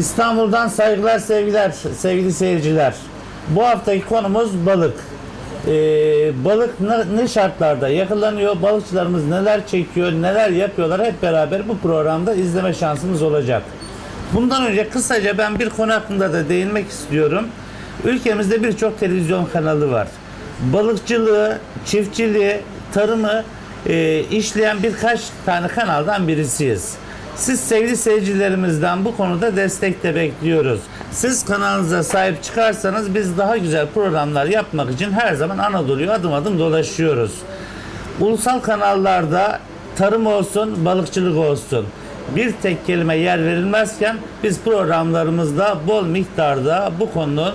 İstanbul'dan saygılar sevgiler sevgili seyirciler. Bu haftaki konumuz balık. Ee, balık ne, ne şartlarda yakalanıyor, balıkçılarımız neler çekiyor, neler yapıyorlar hep beraber bu programda izleme şansımız olacak. Bundan önce kısaca ben bir konu hakkında da değinmek istiyorum. Ülkemizde birçok televizyon kanalı var. Balıkçılığı, çiftçiliği, tarımı e, işleyen birkaç tane kanaldan birisiyiz. Siz sevgili seyircilerimizden bu konuda destek de bekliyoruz. Siz kanalınıza sahip çıkarsanız biz daha güzel programlar yapmak için her zaman Anadolu'yu adım adım dolaşıyoruz. Ulusal kanallarda tarım olsun, balıkçılık olsun bir tek kelime yer verilmezken biz programlarımızda bol miktarda bu konu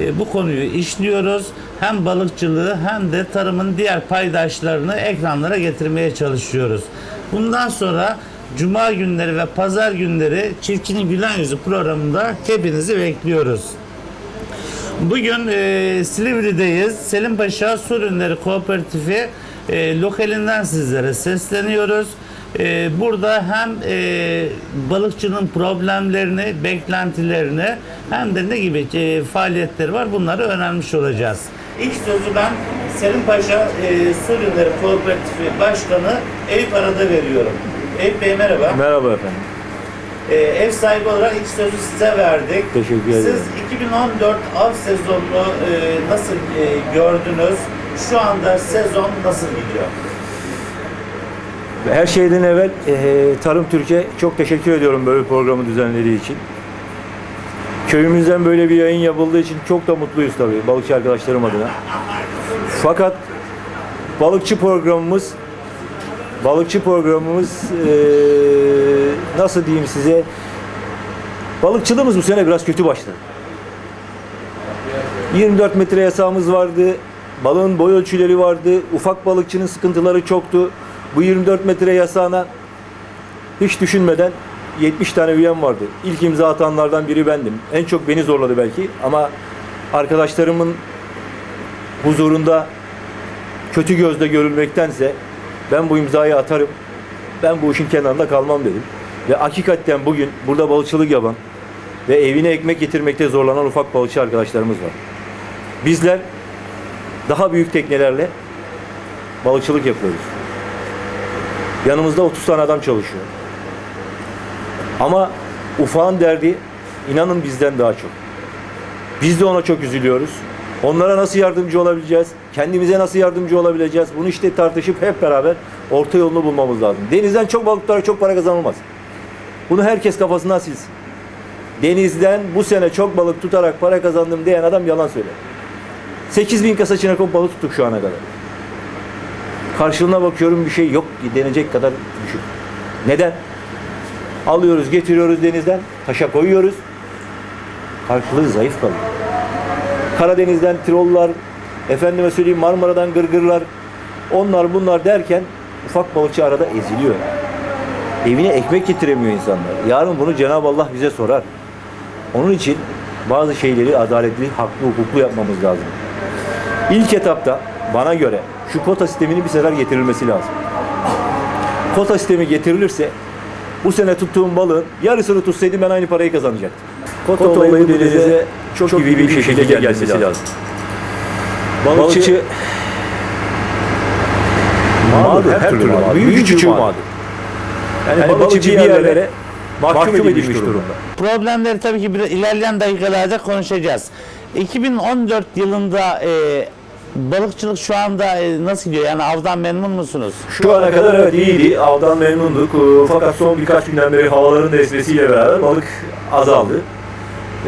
e, bu konuyu işliyoruz. Hem balıkçılığı hem de tarımın diğer paydaşlarını ekranlara getirmeye çalışıyoruz. Bundan sonra Cuma günleri ve pazar günleri Çiftçinin Gülen Yüzü programında hepinizi bekliyoruz. Bugün e, Silivri'deyiz. Selim Paşa Su Ürünleri Kooperatifi e, lokalinden sizlere sesleniyoruz. E, burada hem e, balıkçının problemlerini, beklentilerini hem de ne gibi e, faaliyetleri var bunları öğrenmiş olacağız. İlk sözü ben Selim Paşa e, Su Ürünleri Kooperatifi Başkanı Eyüp Arada veriyorum. Eyüp Bey merhaba. Merhaba efendim. Ee, ev sahibi olarak ilk sözü size verdik. Teşekkür ederim. Siz 2014 av sezonunu e, nasıl e, gördünüz? Şu anda sezon nasıl gidiyor? Her şeyden evvel eee, Tarım Türkiye çok teşekkür ediyorum böyle programı düzenlediği için. Köyümüzden böyle bir yayın yapıldığı için çok da mutluyuz tabii balıkçı arkadaşlarım adına. Fakat balıkçı programımız balıkçı programımız eee, nasıl diyeyim size balıkçılığımız bu sene biraz kötü başladı. 24 metre yasağımız vardı. Balığın boy ölçüleri vardı. Ufak balıkçının sıkıntıları çoktu. Bu 24 metre yasağına hiç düşünmeden 70 tane üyem vardı. İlk imza atanlardan biri bendim. En çok beni zorladı belki ama arkadaşlarımın huzurunda kötü gözle görülmektense ben bu imzayı atarım. Ben bu işin kenarında kalmam dedim. Ve hakikaten bugün burada balıkçılık yapan ve evine ekmek getirmekte zorlanan ufak balıkçı arkadaşlarımız var. Bizler daha büyük teknelerle balıkçılık yapıyoruz. Yanımızda 30 tane adam çalışıyor. Ama ufağın derdi inanın bizden daha çok. Biz de ona çok üzülüyoruz. Onlara nasıl yardımcı olabileceğiz? Kendimize nasıl yardımcı olabileceğiz? Bunu işte tartışıp hep beraber orta yolunu bulmamız lazım. Denizden çok balık çok para kazanılmaz. Bunu herkes kafasından silsin. Denizden bu sene çok balık tutarak para kazandım diyen adam yalan söyler. 8 bin kasa çinekop balık tuttuk şu ana kadar. Karşılığına bakıyorum bir şey yok denecek kadar düşük. Neden? Alıyoruz, getiriyoruz denizden, taşa koyuyoruz. Karşılığı zayıf kalıyor. Karadeniz'den trollar, efendime söyleyeyim Marmara'dan gırgırlar, onlar bunlar derken ufak balıkçı arada eziliyor. Evine ekmek getiremiyor insanlar. Yarın bunu Cenab-ı Allah bize sorar. Onun için bazı şeyleri adaletli, haklı, hukuklu yapmamız lazım. İlk etapta bana göre şu kota sisteminin bir sefer getirilmesi lazım. Kota sistemi getirilirse bu sene tuttuğum balığın yarısını tutsaydım ben aynı parayı kazanacaktım. Kota, olayı bu denize çok, çok iyi bir şekilde gelmesi lazım. Balıkçı, mağdur, her türlü mağdur. Büyük küçük mağdur. Yani, balıkçı bir yerlere mahkum edilmiş durumda. Problemleri tabii ki bir ilerleyen dakikalarda konuşacağız. 2014 yılında e, balıkçılık şu anda e, nasıl gidiyor? Yani avdan memnun musunuz? Şu ana kadar evet iyiydi. Avdan memnunduk. Fakat son birkaç günden beri havaların da esmesiyle beraber balık azaldı.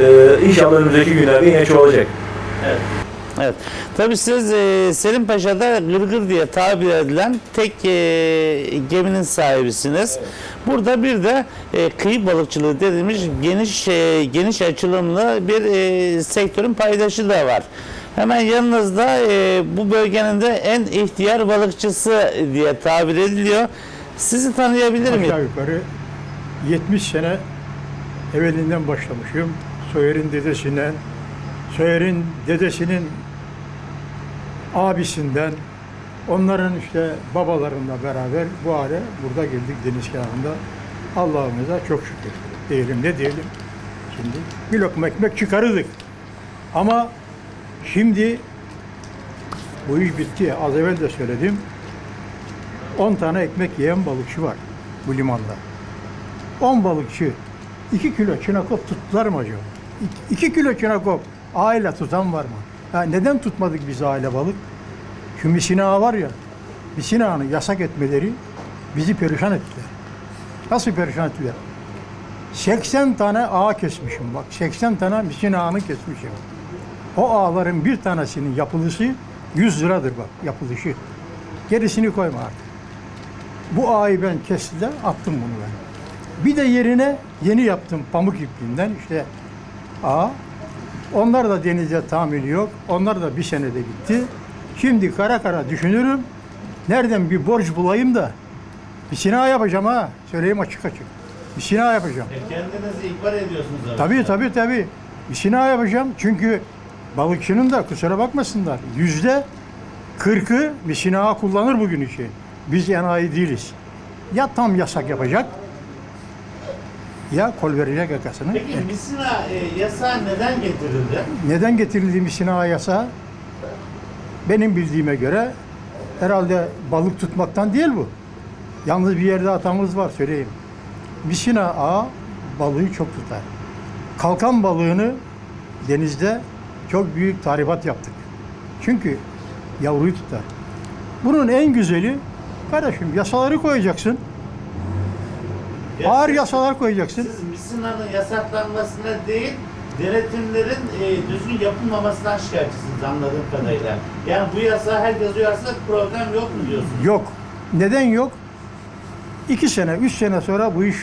Ee, inşallah önümüzdeki günlerde yine çoğalacak. Evet. Tabii siz e, Selim Paşa'da Gırgır diye tabir edilen tek e, geminin sahibisiniz. Burada bir de e, kıyı balıkçılığı dediğimiz geniş e, geniş açılımlı bir e, sektörün paydaşı da var. Hemen yanınızda e, bu bölgenin de en ihtiyar balıkçısı diye tabir ediliyor. Sizi tanıyabilir miyim? Aşağı yukarı 70 sene evvelinden başlamışım. Soyer'in dedesinden, Soyer'in dedesinin abisinden, onların işte babalarıyla beraber bu hale burada geldik deniz kenarında. Allah'ımıza çok şükür diyelim ne diyelim. şimdi. Bir lokma ekmek çıkarırdık. Ama şimdi bu iş bitti. Az evvel de söyledim. 10 tane ekmek yiyen balıkçı var bu limanda. 10 balıkçı 2 kilo çinakop tuttular mı acaba? 2 kilo çinakop aile tutan var mı? Ha, neden tutmadık biz aile balık? Şu misina var ya, misina ağını yasak etmeleri bizi perişan ettiler. Nasıl perişan ettiler? 80 tane ağa kesmişim bak. 80 tane misina ağını kesmişim. O ağların bir tanesinin yapılışı 100 liradır bak yapılışı. Gerisini koyma artık. Bu ağı ben kesti de attım bunu ben. Bir de yerine yeni yaptım pamuk ipliğinden işte ağ. Onlar da denize tahammülü yok. Onlar da bir senede gitti. Şimdi kara kara düşünürüm. Nereden bir borç bulayım da bir sina yapacağım ha. Söyleyeyim açık açık. Bir sina yapacağım. E, kendinizi ihbar ediyorsunuz ama. Tabii tabii tabii. Bir sina yapacağım. Çünkü balıkçının da kusura bakmasınlar. Yüzde kırkı bir sina kullanır bugün için. Biz enayi değiliz. Ya tam yasak yapacak ya kol verecek yakasını. Peki misina e, yasağı neden getirildi? Neden getirildi misina yasağı? Benim bildiğime göre herhalde balık tutmaktan değil bu. Yalnız bir yerde hatamız var söyleyeyim. Misina ağa balığı çok tutar. Kalkan balığını denizde çok büyük tahribat yaptık. Çünkü yavruyu tutar. Bunun en güzeli kardeşim yasaları koyacaksın. Ya Ağır yasalar koyacaksın. Siz misinanın yasaklanmasına değil, denetimlerin e, düzgün yapılmamasından şikayetçisiniz anladığım kadarıyla. Yani bu yasağı herkes uyarsa problem yok mu diyorsunuz? Yok. Neden yok? İki sene, üç sene sonra bu iş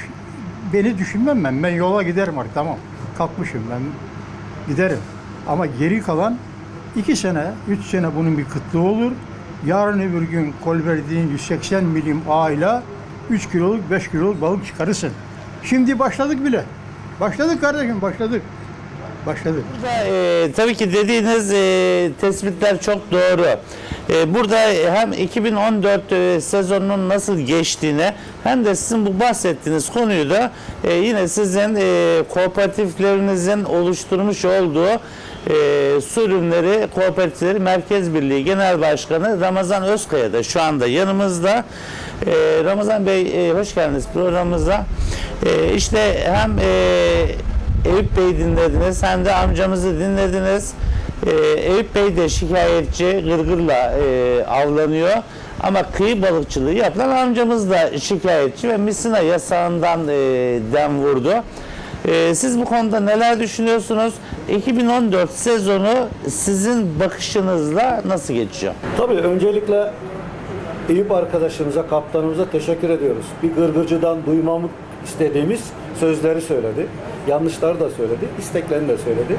beni düşünmem ben. Ben yola giderim artık tamam. Kalkmışım ben giderim. Ama geri kalan iki sene, üç sene bunun bir kıtlığı olur. Yarın öbür gün kol verdiğin 180 milim ağıyla 3 kiloluk, 5 kiloluk balık çıkarırsın. Şimdi başladık bile. Başladık kardeşim, başladık. Başladık. Burada e, tabii ki dediğiniz e, tespitler çok doğru. E, burada hem 2014 e, sezonunun nasıl geçtiğine hem de sizin bu bahsettiğiniz konuyu da e, yine sizin e, kooperatiflerinizin oluşturmuş olduğu e, su ürünleri kooperatifleri Merkez Birliği Genel Başkanı Ramazan Özkaya da şu anda yanımızda. E, Ramazan Bey e, hoş geldiniz programımıza. E, işte hem e, Eyüp Bey'i dinlediniz hem de amcamızı dinlediniz. Ee, Eyüp Bey de şikayetçi gırgırla e, avlanıyor. Ama kıyı balıkçılığı yapılan amcamız da şikayetçi ve misina yasağından e, dem vurdu. E, siz bu konuda neler düşünüyorsunuz? 2014 sezonu sizin bakışınızla nasıl geçiyor? Tabii öncelikle Eyüp arkadaşımıza, kaptanımıza teşekkür ediyoruz. Bir gırgırcıdan duymamı istediğimiz sözleri söyledi. Yanlışları da söyledi, isteklerini de söyledi.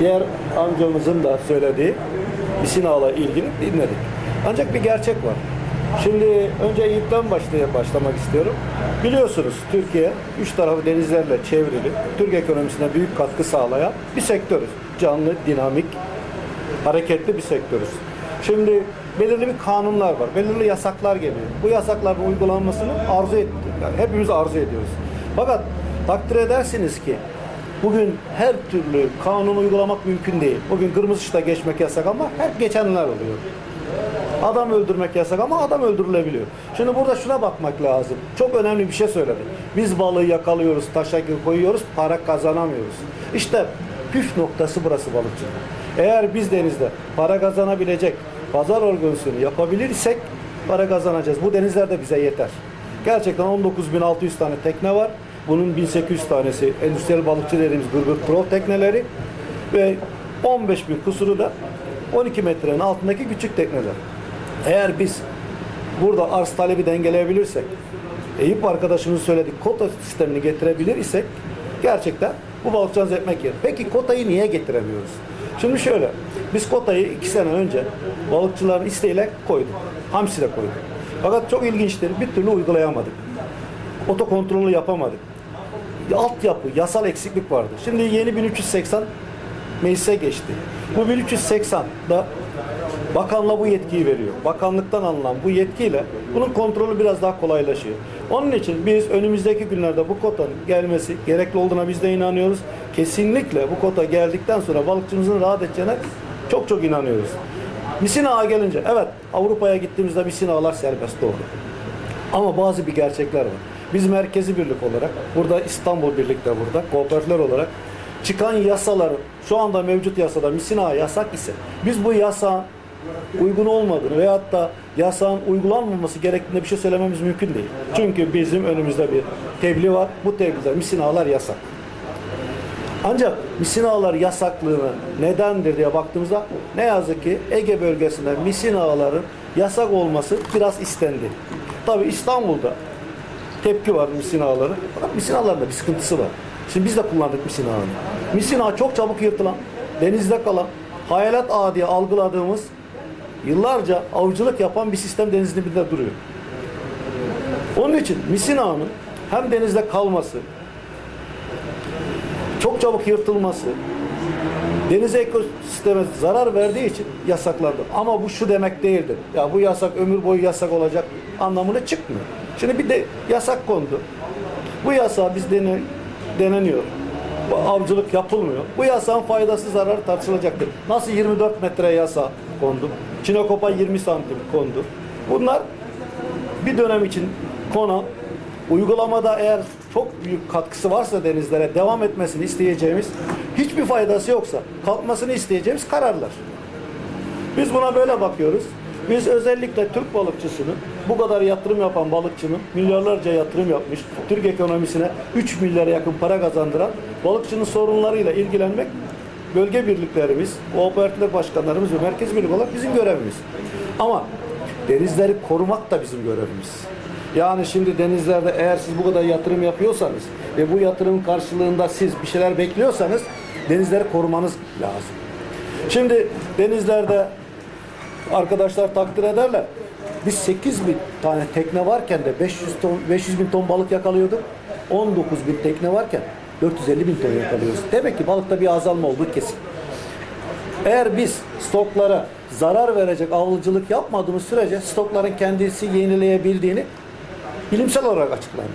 Diğer amcamızın da söylediği Bisina'la ilgili dinledik. Ancak bir gerçek var. Şimdi önce Eyüp'ten başlaya başlamak istiyorum. Biliyorsunuz Türkiye üç tarafı denizlerle çevrili, Türk ekonomisine büyük katkı sağlayan bir sektörüz. Canlı, dinamik, hareketli bir sektörüz. Şimdi belirli bir kanunlar var, belirli yasaklar geliyor. Bu yasakların uygulanmasını arzu ettik. Yani hepimiz arzu ediyoruz. Fakat takdir edersiniz ki bugün her türlü kanunu uygulamak mümkün değil. Bugün kırmızı ışıkta geçmek yasak ama hep geçenler oluyor. Adam öldürmek yasak ama adam öldürülebiliyor. Şimdi burada şuna bakmak lazım. Çok önemli bir şey söyledi. Biz balığı yakalıyoruz, taşa koyuyoruz, para kazanamıyoruz. İşte püf noktası burası balıkçılık. Eğer biz denizde para kazanabilecek pazar organizasyonu yapabilirsek para kazanacağız. Bu denizler de bize yeter. Gerçekten 19.600 tane tekne var. Bunun 1800 tanesi endüstriyel balıkçı dediğimiz gırgır pro tekneleri ve 15 bin kusuru da 12 metrenin altındaki küçük tekneler. Eğer biz burada arz talebi dengeleyebilirsek, Eyüp arkadaşımız söyledi kota sistemini getirebilir isek gerçekten bu balıkçılarımız ekmek yer. Peki kotayı niye getiremiyoruz? Şimdi şöyle, biz kotayı iki sene önce balıkçıların isteğiyle koyduk. Hamsi de koyduk. Fakat çok ilginçtir, bir türlü uygulayamadık. Otokontrolü yapamadık. Altyapı, yasal eksiklik vardı. Şimdi yeni 1380 meclise geçti. Bu 1380 da Bakanla bu yetkiyi veriyor. Bakanlıktan alınan bu yetkiyle bunun kontrolü biraz daha kolaylaşıyor. Onun için biz önümüzdeki günlerde bu kotanın gelmesi gerekli olduğuna biz de inanıyoruz. Kesinlikle bu kota geldikten sonra balıkçımızın rahat edeceğine çok çok inanıyoruz. Misin ağa gelince evet Avrupa'ya gittiğimizde misin ağlar serbest doğru. Ama bazı bir gerçekler var. Biz merkezi birlik olarak, burada İstanbul Birlik'te burada, kooperatifler olarak çıkan yasaların, şu anda mevcut yasada misina yasak ise, biz bu yasağın uygun olmadığını veyahut da yasağın uygulanmaması gerektiğinde bir şey söylememiz mümkün değil. Çünkü bizim önümüzde bir tebliğ var. Bu tebliğde misinalar yasak. Ancak misinalar yasaklığını nedendir diye baktığımızda ne yazık ki Ege bölgesinde misinaların yasak olması biraz istendi. Tabi İstanbul'da tepki var misinaları. Fakat misinaların da bir sıkıntısı var. Şimdi biz de kullandık misin ağını. Misin ağı çok çabuk yırtılan, denizde kalan, hayalet ağı diye algıladığımız yıllarca avcılık yapan bir sistem denizin dibinde duruyor. Onun için misin ağının hem denizde kalması, çok çabuk yırtılması, denize ekosisteme zarar verdiği için yasaklandı. Ama bu şu demek değildir. Ya bu yasak ömür boyu yasak olacak anlamına çıkmıyor. Şimdi bir de yasak kondu. Bu yasağı biz dene, deneniyor. Bu avcılık yapılmıyor. Bu yasağın faydası zararı tartışılacaktır. Nasıl 24 metre yasa kondu? Çinokopa 20 santim kondu. Bunlar bir dönem için konan uygulamada eğer çok büyük katkısı varsa denizlere devam etmesini isteyeceğimiz hiçbir faydası yoksa kalkmasını isteyeceğimiz kararlar. Biz buna böyle bakıyoruz. Biz özellikle Türk balıkçısını, bu kadar yatırım yapan balıkçının, milyarlarca yatırım yapmış, Türk ekonomisine 3 milyara yakın para kazandıran balıkçının sorunlarıyla ilgilenmek bölge birliklerimiz, kooperatifler başkanlarımız ve merkez birlik olarak bizim görevimiz. Ama denizleri korumak da bizim görevimiz. Yani şimdi denizlerde eğer siz bu kadar yatırım yapıyorsanız ve bu yatırım karşılığında siz bir şeyler bekliyorsanız denizleri korumanız lazım. Şimdi denizlerde arkadaşlar takdir ederler. Biz 8 bin tane tekne varken de 500 ton 500 bin ton balık yakalıyorduk. 19 bin tekne varken 450 bin ton yakalıyoruz. Demek ki balıkta bir azalma olduğu kesin. Eğer biz stoklara zarar verecek avcılık yapmadığımız sürece stokların kendisi yenileyebildiğini bilimsel olarak açıklandı.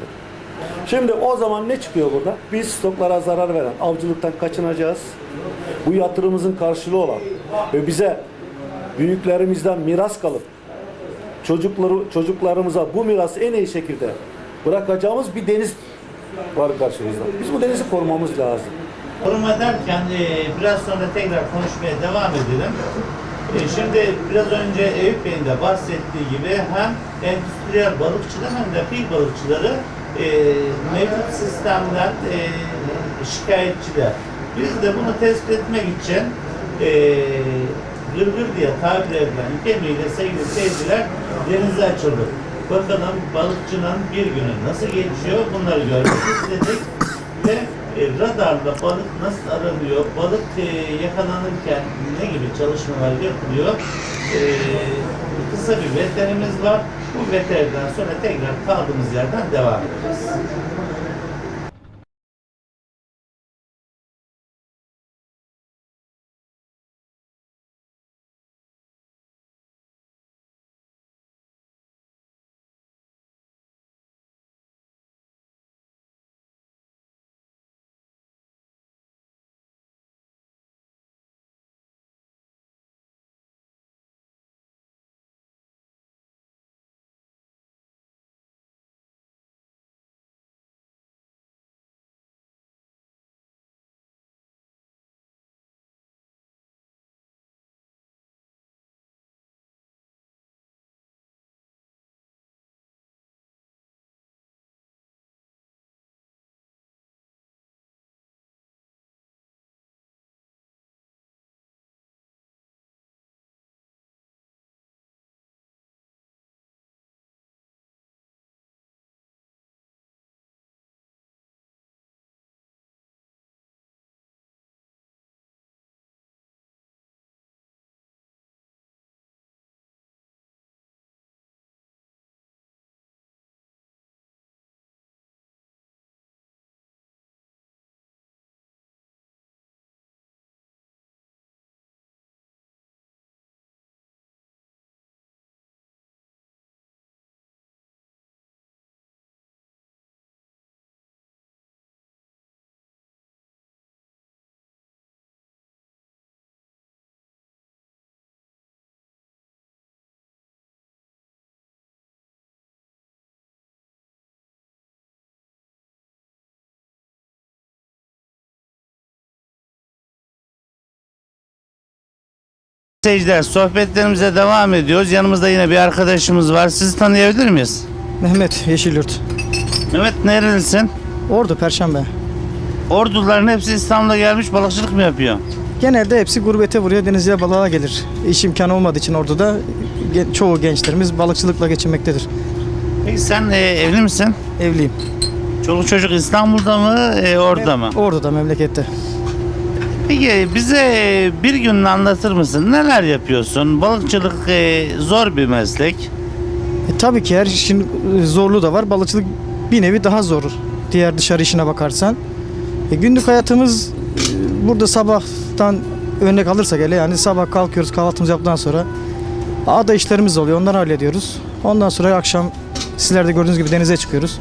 Şimdi o zaman ne çıkıyor burada? Biz stoklara zarar veren avcılıktan kaçınacağız. Bu yatırımımızın karşılığı olan ve bize büyüklerimizden miras kalıp çocukları çocuklarımıza bu mirası en iyi şekilde bırakacağımız bir deniz var karşımızda. Biz bu denizi korumamız lazım. Koruma derken e, biraz sonra tekrar konuşmaya devam edelim. E, şimdi biraz önce Eyüp Bey'in de bahsettiği gibi hem endüstriyel balıkçılar hem de fil balıkçıları e, mevcut sistemden e, şikayetçiler. Biz de bunu tespit etmek için e, gırgır diye tabir edilen gemiyle sevgili seyirciler denize açıldık. Bakalım balıkçının bir günü nasıl geçiyor bunları görmek istedik ve e, radarla balık nasıl aranıyor, balık e, yakalanırken ne gibi çalışmalar yapılıyor. E, kısa bir veterimiz var. Bu veteriden sonra tekrar kaldığımız yerden devam edeceğiz. Seyirciler sohbetlerimize devam ediyoruz. Yanımızda yine bir arkadaşımız var. Sizi tanıyabilir miyiz? Mehmet Yeşilyurt. Mehmet nerelisin? Ordu Perşembe. Orduların hepsi İstanbul'a gelmiş balıkçılık mı yapıyor? Genelde hepsi gurbete vuruyor, denize balığa gelir. İş imkanı olmadığı için Ordu'da ge- çoğu gençlerimiz balıkçılıkla geçinmektedir. Peki sen e, evli misin? Evliyim. Çoluk çocuk İstanbul'da mı, e, orada mı? Ordu'da memlekette. Peki bize bir gününü anlatır mısın? Neler yapıyorsun? Balıkçılık e, zor bir meslek. E, tabii ki her işin e, zorluğu da var. Balıkçılık bir nevi daha zor. Diğer dışarı işine bakarsan. E, günlük hayatımız e, burada sabahtan örnek alırsak hele yani sabah kalkıyoruz kahvaltımızı yaptıktan sonra ağda işlerimiz oluyor. Onları hallediyoruz. Ondan sonra akşam sizler de gördüğünüz gibi denize çıkıyoruz.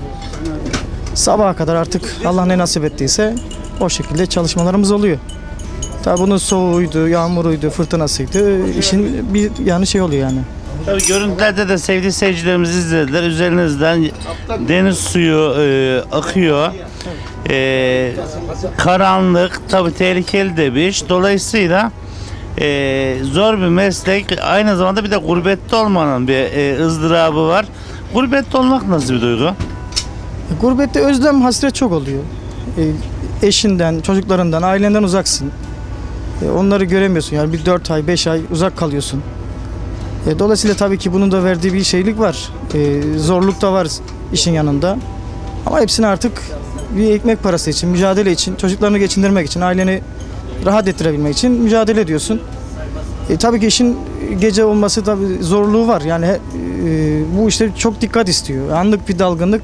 Sabaha kadar artık Allah ne nasip ettiyse o şekilde çalışmalarımız oluyor. Tabii bunun soğuğuydu, yağmuruydu, fırtınasıydı. İşin bir yanı şey oluyor yani. Tabii görüntülerde de sevgili seyircilerimiz izlediler. Üzerinizden deniz suyu e, akıyor. E, karanlık, tabii tehlikeli de bir iş. Dolayısıyla e, zor bir meslek. Aynı zamanda bir de gurbette olmanın bir e, ızdırabı var. Gurbette olmak nasıl bir duygu? Gurbette özlem hasret çok oluyor. E, eşinden, çocuklarından, ailenden uzaksın. E, onları göremiyorsun. Yani bir 4 ay, 5 ay uzak kalıyorsun. E, dolayısıyla tabii ki bunun da verdiği bir şeylik var. E, zorluk da var işin yanında. Ama hepsini artık bir ekmek parası için, mücadele için, çocuklarını geçindirmek için, aileni rahat ettirebilmek için mücadele ediyorsun. E, tabii ki işin gece olması tabii zorluğu var. Yani e, bu işte çok dikkat istiyor. Anlık bir dalgınlık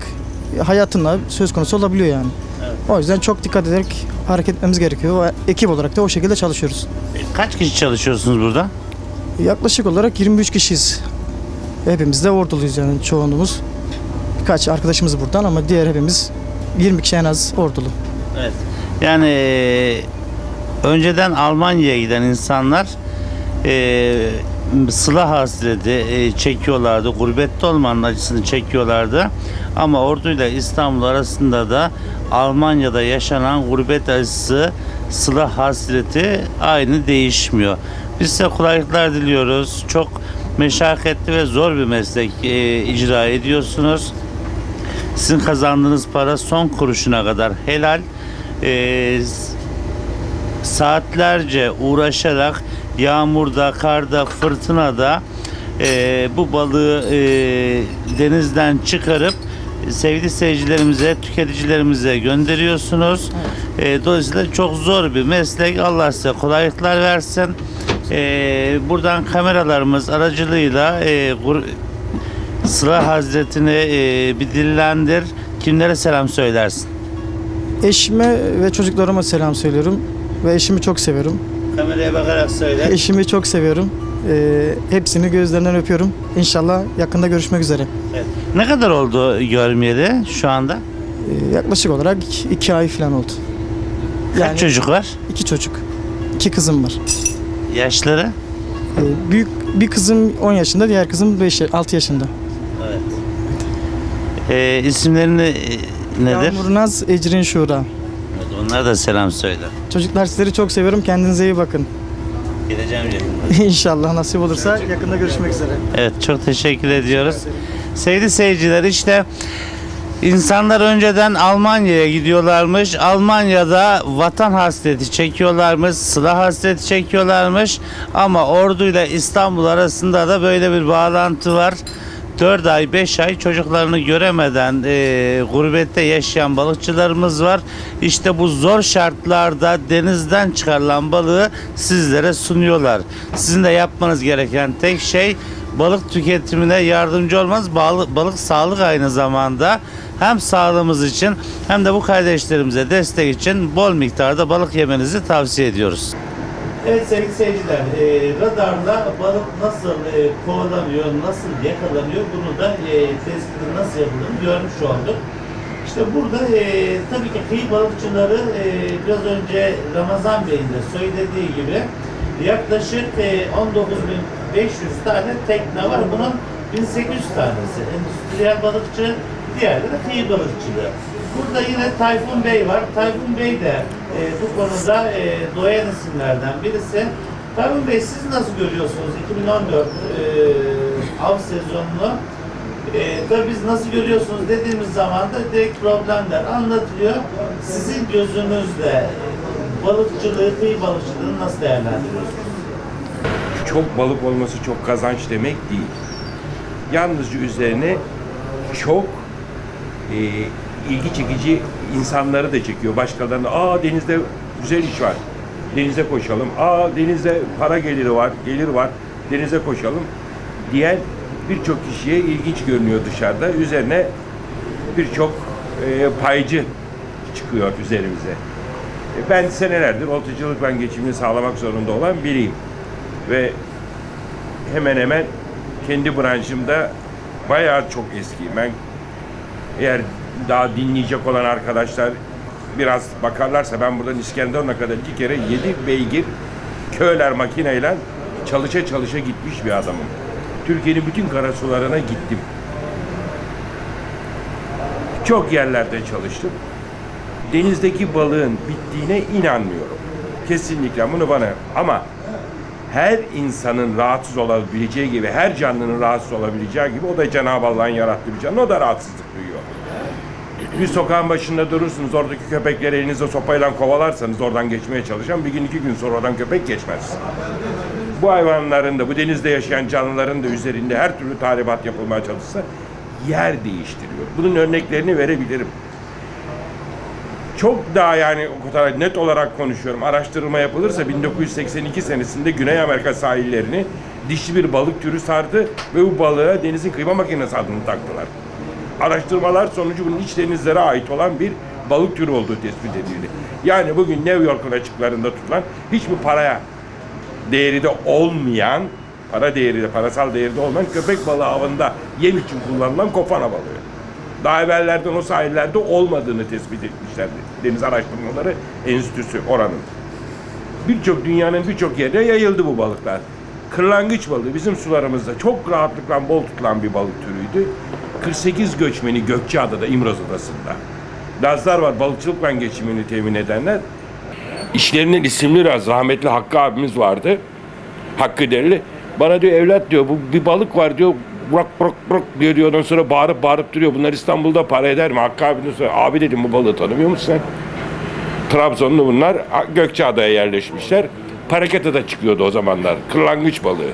hayatınla söz konusu olabiliyor yani. O yüzden çok dikkat ederek hareket etmemiz gerekiyor. Ekip olarak da o şekilde çalışıyoruz. Kaç kişi çalışıyorsunuz burada? Yaklaşık olarak 23 kişiyiz. Hepimiz de orduluyuz yani çoğunluğumuz. Birkaç arkadaşımız buradan ama diğer hepimiz 20 kişi en az ordulu. Evet. Yani e, önceden Almanya'ya giden insanlar e, sıla hasreti e, çekiyorlardı. Gurbette olmanın acısını çekiyorlardı. Ama orduyla İstanbul arasında da Almanya'da yaşanan gurbet acısı sıla hasreti aynı değişmiyor. Biz size kolaylıklar diliyoruz. Çok meşakkatli ve zor bir meslek e, icra ediyorsunuz. Sizin kazandığınız para son kuruşuna kadar helal. S- saatlerce uğraşarak yağmurda, karda, fırtınada e, bu balığı e, denizden çıkarıp sevgili seyircilerimize, tüketicilerimize gönderiyorsunuz. E, dolayısıyla çok zor bir meslek. Allah size kolaylıklar versin. E, buradan kameralarımız aracılığıyla e, Sıla Hazretini e, bir dillendir. Kimlere selam söylersin? Eşime ve çocuklarıma selam söylüyorum. Ve eşimi çok seviyorum. Kameraya bakarak söyle. Eşimi çok seviyorum. Ee, hepsini gözlerinden öpüyorum. İnşallah yakında görüşmek üzere. Evet. Ne kadar oldu görmeyeli şu anda? Ee, yaklaşık olarak iki, iki ay falan oldu. Kaç çocuk var? iki çocuk. iki kızım var. Yaşları? Ee, büyük bir kızım 10 yaşında, diğer kızım 5 6 yaşında. Evet. Ee, isimlerini e, nedir? Yağmur Naz, Ecrin Şura. Evet, onlara da selam söyle. Çocuklar sizleri çok seviyorum. Kendinize iyi bakın. Yakında. İnşallah nasip olursa yakında görüşmek üzere. Evet çok teşekkür ediyoruz. Sevgili seyirciler işte insanlar önceden Almanya'ya gidiyorlarmış. Almanya'da vatan hasreti çekiyorlarmış, sıla hasreti çekiyorlarmış. Ama orduyla İstanbul arasında da böyle bir bağlantı var. 4 ay 5 ay çocuklarını göremeden e, gurbette yaşayan balıkçılarımız var. İşte bu zor şartlarda denizden çıkarılan balığı sizlere sunuyorlar. Sizin de yapmanız gereken tek şey balık tüketimine yardımcı olmanız. Balık, balık sağlık aynı zamanda. Hem sağlığımız için hem de bu kardeşlerimize destek için bol miktarda balık yemenizi tavsiye ediyoruz. Evet sevgili seyirciler, e, radarla balık nasıl e, kovalanıyor, nasıl yakalanıyor bunu da e, tespiti nasıl yapıldığını görmüş olduk. İşte burada e, tabii ki kıyı balıkçıları e, biraz önce Ramazan Bey'in de söylediği gibi yaklaşık e, 19.500 tane tekne var. Bunun 1800 tanesi endüstriyel balıkçı, diğerleri kıyı balıkçılığı. Burada yine Tayfun Bey var. Tayfun Bey de e, bu konuda e, doyan isimlerden birisi. Ferman Bey siz nasıl görüyorsunuz 2014 e, av sezonunu? E, tabii biz nasıl görüyorsunuz dediğimiz zaman da direkt problemler anlatılıyor. Sizin gözünüzde balıkçılığı, kıyı balıkçılığını nasıl değerlendiriyorsunuz? çok balık olması çok kazanç demek değil. Yalnızca üzerine çok e, ilgi çekici insanları da çekiyor. Başkalarına aa denizde güzel iş var. Denize koşalım. Aa denizde para geliri var, gelir var. Denize koşalım diyen birçok kişiye ilginç görünüyor dışarıda. Üzerine birçok e, paycı çıkıyor üzerimize. E, Ben senelerdir oltacılık ben geçimini sağlamak zorunda olan biriyim ve hemen hemen kendi branşımda bayağı çok eskiyim. Ben eğer daha dinleyecek olan arkadaşlar biraz bakarlarsa ben buradan İskenderun'a kadar iki kere yedi beygir köyler makineyle çalışa çalışa gitmiş bir adamım. Türkiye'nin bütün karasularına gittim. Çok yerlerde çalıştım. Denizdeki balığın bittiğine inanmıyorum. Kesinlikle bunu bana ama her insanın rahatsız olabileceği gibi, her canlının rahatsız olabileceği gibi o da Cenab-ı Allah'ın yarattığı bir canlı, o da duyuyor. Bir sokağın başında durursunuz, oradaki köpekleri elinizde sopayla kovalarsanız oradan geçmeye çalışan bir gün iki gün sonra oradan köpek geçmez. Bu hayvanların da, bu denizde yaşayan canlıların da üzerinde her türlü tahribat yapılmaya çalışsa yer değiştiriyor. Bunun örneklerini verebilirim çok daha yani o kadar net olarak konuşuyorum. Araştırma yapılırsa 1982 senesinde Güney Amerika sahillerini dişli bir balık türü sardı ve bu balığa denizin kıyma makinesi adını taktılar. Araştırmalar sonucu bunun iç denizlere ait olan bir balık türü olduğu tespit edildi. Yani bugün New York'un açıklarında tutulan hiçbir paraya değeri de olmayan, para değeri de, parasal değeri de olmayan köpek balığı avında yem için kullanılan kofana balığı. Daha evvellerden o sahillerde olmadığını tespit etmişlerdi. Deniz Araştırmaları Enstitüsü oranın. Birçok dünyanın birçok yerine yayıldı bu balıklar. Kırlangıç balığı bizim sularımızda çok rahatlıkla bol tutulan bir balık türüydü. 48 göçmeni Gökçeada'da, İmroz Adası'nda. Lazlar var balıkçılıkla geçimini temin edenler. İşlerinin isimli Raz, rahmetli Hakkı abimiz vardı. Hakkı Dereli. Bana diyor evlat diyor bu bir balık var diyor. Bırak bırak bırak diyor diyor. Ondan sonra bağırıp bağırıp duruyor. Bunlar İstanbul'da para eder mi? Hakkı abi de söylüyor. Abi dedim bu balığı tanımıyor musun sen? Trabzonlu bunlar Gökçeada'ya yerleşmişler. Paraketa'da çıkıyordu o zamanlar. Kırlangıç balığı.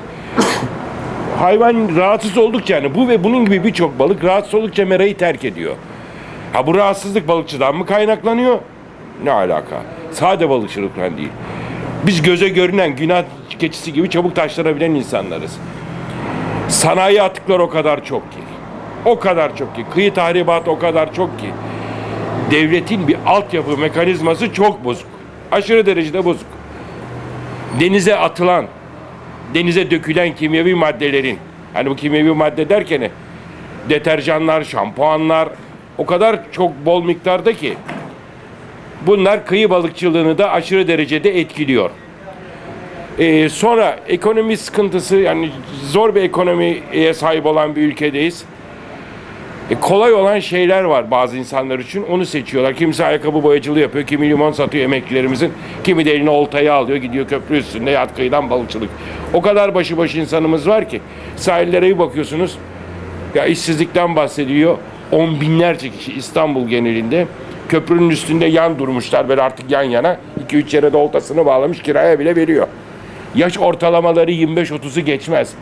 Hayvan rahatsız oldukça yani bu ve bunun gibi birçok balık rahatsız oldukça merayı terk ediyor. Ha bu rahatsızlık balıkçıdan mı kaynaklanıyor? Ne alaka? Sade balıkçılıktan değil. Biz göze görünen günah keçisi gibi çabuk taşlanabilen insanlarız. Sanayi atıklar o kadar çok ki. O kadar çok ki. Kıyı tahribatı o kadar çok ki. Devletin bir altyapı mekanizması çok bozuk. Aşırı derecede bozuk. Denize atılan, denize dökülen kimyevi maddelerin, hani bu kimyevi madde derken deterjanlar, şampuanlar o kadar çok bol miktarda ki bunlar kıyı balıkçılığını da aşırı derecede etkiliyor. Ee, sonra ekonomi sıkıntısı yani zor bir ekonomiye sahip olan bir ülkedeyiz. E, kolay olan şeyler var bazı insanlar için. Onu seçiyorlar. Kimisi ayakkabı boyacılığı yapıyor. Kimi limon satıyor emeklilerimizin. Kimi de eline oltayı alıyor. Gidiyor köprü üstünde yat kıyıdan balıkçılık. O kadar başıboş insanımız var ki. Sahillere bir bakıyorsunuz. Ya işsizlikten bahsediyor. On binlerce kişi İstanbul genelinde köprünün üstünde yan durmuşlar böyle artık yan yana. 2-3 yere de oltasını bağlamış kiraya bile veriyor. Yaş ortalamaları 25-30'u geçmez.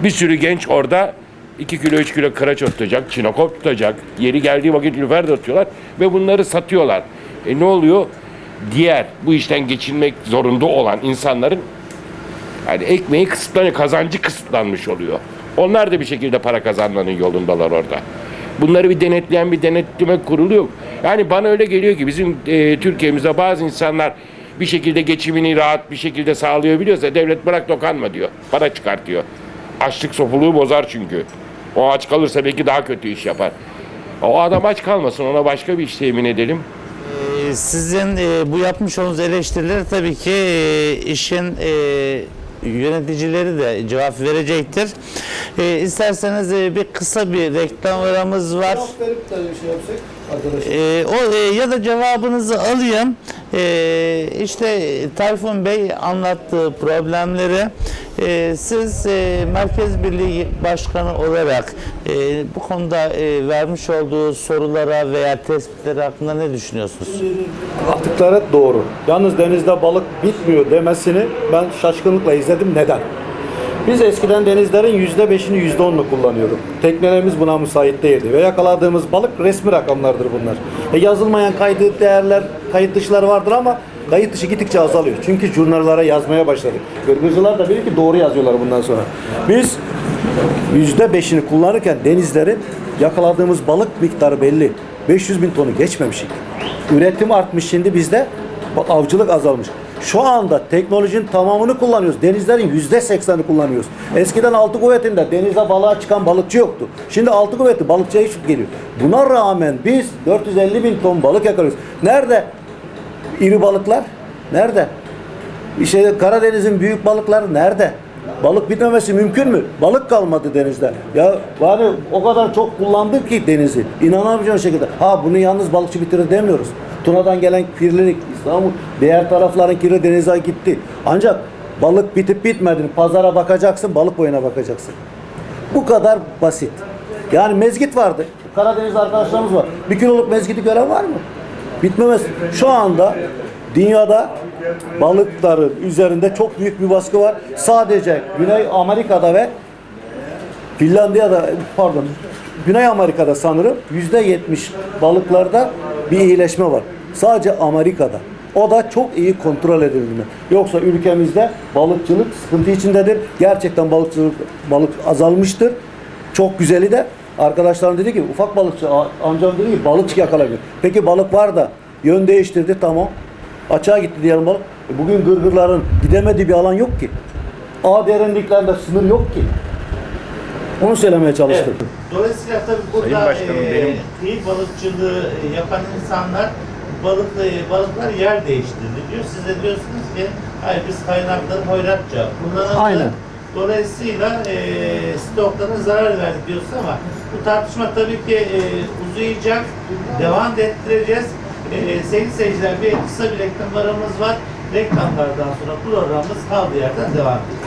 Bir sürü genç orada 2 kilo 3 kilo kıraç tutacak, çinokop tutacak. Yeri geldiği vakit lüfer de atıyorlar ve bunları satıyorlar. E ne oluyor? Diğer bu işten geçinmek zorunda olan insanların yani ekmeği kısıtlanıyor, kazancı kısıtlanmış oluyor. Onlar da bir şekilde para kazanmanın yolundalar orada. Bunları bir denetleyen bir denetleme kurulu yok. Yani bana öyle geliyor ki bizim e, Türkiye'mizde bazı insanlar bir şekilde geçimini rahat bir şekilde sağlayabiliyorsa devlet bırak dokanma diyor. Para çıkartıyor. Açlık sofuluğu bozar çünkü. O aç kalırsa belki daha kötü iş yapar. O adam aç kalmasın ona başka bir iş temin edelim. Ee, Sizin e, bu yapmış olduğunuz eleştiriler tabii ki e, işin e, yöneticileri de cevap verecektir. E, isterseniz e, bir kısa bir reklam aramız var. Cevap verip de bir şey yapsak arkadaşlar. E, o e, ya da cevabınızı alayım. Ee, işte Tayfun Bey anlattığı problemleri e, siz e, Merkez Birliği Başkanı olarak e, bu konuda e, vermiş olduğu sorulara veya tespitlere hakkında ne düşünüyorsunuz? Atıkları doğru. Yalnız denizde balık bitmiyor demesini ben şaşkınlıkla izledim. Neden? Biz eskiden denizlerin yüzde beşini yüzde onunu kullanıyorduk. Teknelerimiz buna müsait değildi. Ve yakaladığımız balık resmi rakamlardır bunlar. E yazılmayan kaydı değerler, kayıt dışları vardır ama kayıt dışı gittikçe azalıyor. Çünkü jurnallara yazmaya başladık. Gırgırcılar da bilir ki doğru yazıyorlar bundan sonra. Biz yüzde beşini kullanırken denizlerin yakaladığımız balık miktarı belli. 500 bin tonu geçmemişik. Üretim artmış şimdi bizde avcılık azalmış. Şu anda teknolojinin tamamını kullanıyoruz. Denizlerin yüzde seksenini kullanıyoruz. Eskiden altı kuvvetinde denize balığa çıkan balıkçı yoktu. Şimdi altı kuvveti balıkçıya hiç geliyor. Buna rağmen biz 450 bin ton balık yakalıyoruz. Nerede iri balıklar? Nerede? İşte Karadeniz'in büyük balıkları nerede? Balık bitmemesi mümkün mü? Balık kalmadı denizde. Ya yani o kadar çok kullandık ki denizi. İnanamayacağın şekilde. Ha bunu yalnız balıkçı bitirir demiyoruz. Tuna'dan gelen kirlilik, İstanbul, diğer tarafların kirli denize gitti. Ancak balık bitip bitmedi. Pazara bakacaksın, balık boyuna bakacaksın. Bu kadar basit. Yani mezgit vardı. Karadeniz arkadaşlarımız var. Bir kiloluk mezgiti gören var mı? Bitmemez. Şu anda dünyada balıkların üzerinde çok büyük bir baskı var. Sadece Güney Amerika'da ve Finlandiya'da pardon Güney Amerika'da sanırım yüzde yetmiş balıklarda bir iyileşme var. Sadece Amerika'da. O da çok iyi kontrol edildi. Yoksa ülkemizde balıkçılık sıkıntı içindedir. Gerçekten balıkçılık balık azalmıştır. Çok güzeli de arkadaşlarım dedi ki ufak balıkçı amcam dedi ki balık yakalayabilir. Peki balık var da yön değiştirdi tamam. Açığa gitti diyelim balık. E bugün gırgırların gidemediği bir alan yok ki. A derinliklerinde sınır yok ki. Onu söylemeye çalıştım. Dolayısıyla tabii burada Sayın Başkanım, e, benim- kıyı balıkçılığı yapan insanlar balık balıklar yer değiştirdi diyor. Siz de diyorsunuz ki hayır biz kaynakları hoyratça kullanıldı. Aynen. Dolayısıyla e, stoklara zarar verdik diyorsun ama bu tartışma tabii ki e, uzayacak. Devam ettireceğiz. E, sevgili seyirciler bir kısa bir reklam aramız var. Reklamlardan sonra programımız kaldığı yerden devam edecek.